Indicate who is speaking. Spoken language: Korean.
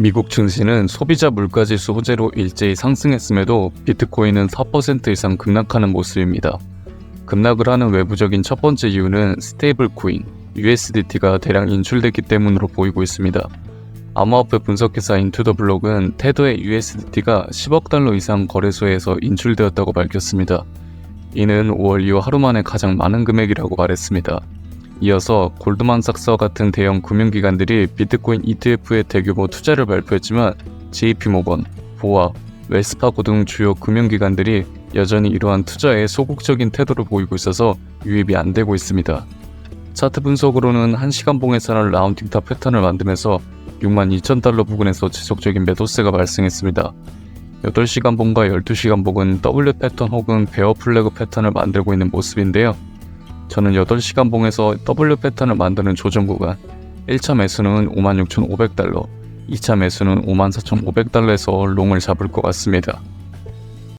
Speaker 1: 미국 증시는 소비자 물가지수 호재로 일제히 상승했음에도 비트코인은 4% 이상 급락하는 모습입니다. 급락을 하는 외부적인 첫 번째 이유는 스테이블 코인, USDT가 대량 인출됐기 때문으로 보이고 있습니다. 암호화폐 분석회사 인투더블록은 테더의 USDT가 10억 달러 이상 거래소에서 인출되었다고 밝혔습니다. 이는 5월 이후 하루 만에 가장 많은 금액이라고 말했습니다. 이어서 골드만삭스와 같은 대형 금융기관들이 비트코인 ETF의 대규모 투자를 발표했지만 JP모건, 보아, 웰스파고 등 주요 금융기관들이 여전히 이러한 투자에 소극적인 태도를 보이고 있어서 유입이 안 되고 있습니다. 차트 분석으로는 1시간 봉에서는 라운딩탑 패턴을 만들면서 62,000달러 부근에서 지속적인 매도세가 발생했습니다. 8시간 봉과 12시간 봉은 W 패턴 혹은 베어 플래그 패턴을 만들고 있는 모습인데요. 저는 8시간 봉에서 W 패턴을 만드는 조정 구간 1차 매수는 56,500달러, 2차 매수는 54,500달러에서 롱을 잡을 것 같습니다.